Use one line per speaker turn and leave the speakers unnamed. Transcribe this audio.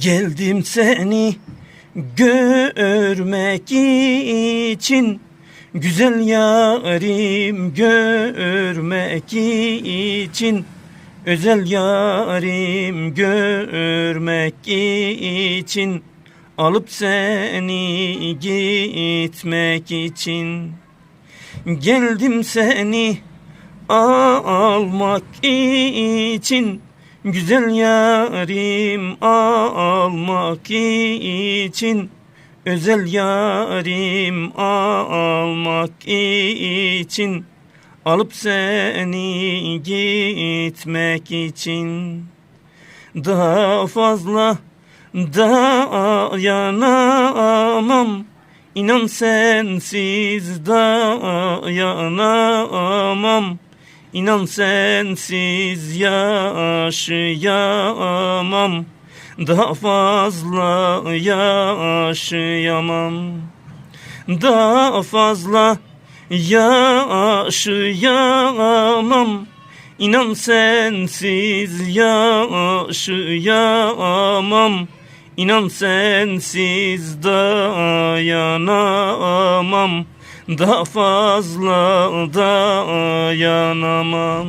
Geldim seni görmek için Güzel yarim görmek için Özel yarim görmek için Alıp seni gitmek için. Geldim seni almak için Güzel yarim almak için Özel yarim almak için Alıp seni gitmek için. Daha fazla dayanamam İnan sensiz dayanamam İnan sensiz yaşayamam. Daha fazla yaşayamam. Daha fazla yaşayamam. İnan sensiz yaşayamam. İnan sensiz dayanamam Daha fazla dayanamam